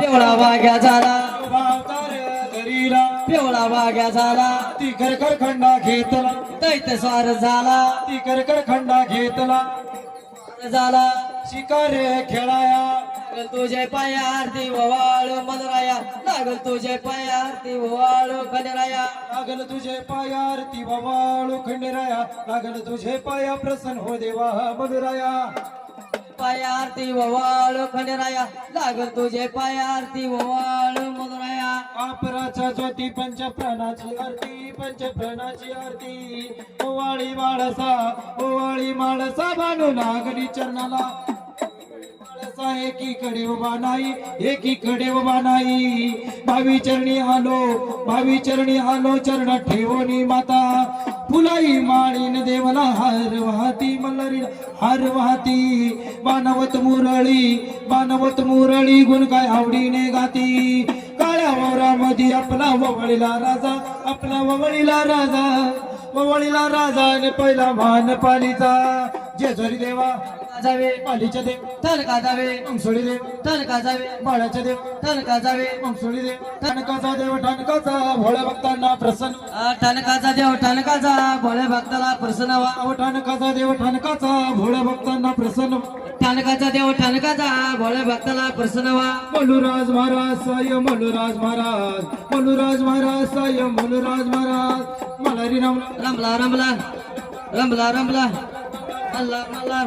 पिवळा वाघ्या झाला. पिवळा वाघ्या झाला. ती करकर खंडा घेतला. दैत्य स्वार झाला. ती करकर खंडा घेतला. झाला. शिकार खेळाया. तुझे पाय आरती ओवाळ मनराया लागल तुझे पाय आरती ओवाळ खंडराया. लागल तुझे पाय आरती वाळू खंडेराया. लागल तुझे पाया प्रसन्न हो देवा मधुराया. पाय आरती ओवाळ खंडराया. लागल तुझे पाय आरती ओवाळ मधुराया अपराच्या ज्योती पंच प्राणाची आरती पंच प्राणाची आरती. ओवाळी माळसा ओवाळी माळसा बांधू नागरी चरणाला. एकीकडे उभा नाही एकीकडे उभा नाही. भावी चरणी आलो भावी चरणी आलो चरण ठेवणी माता. फुलाई माळीन देवला हर वाहती मल्हारी हर वाहती. बानवत मुरळी बानवत मुरळी गुण काय आवडीने गाती. काळ्या वावरामध्ये आपला ववळीला राजा आपला ववळीला राजा. ववळीला राजा पहिला मान पालीचा जेजुरी देवा जावे पालीच्या देव तनका जावे अंसोळी देव तनका जावे बाळाच्या देव तनका जावे अंसोळी देव ठणकाचा देव ठणकाचा भोळ्या भक्तांना प्रसन्न. ठणकाचा देव ठणकाचा भोळे भक्ताला प्रसन्न अहो ठणकाचा देव ठणकाचा भोळ्या भक्तांना प्रसन्न. ठणकाचा देव ठणकाचा भोळे भक्ताला प्रसन्न व्हा. मनुराज महाराज साय मनुराज महाराज मनुराज महाराज साय मनुराज महाराज. राम रमला रमला रमला रमला. Malhar Malhar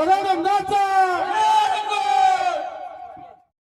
Sarada Nata!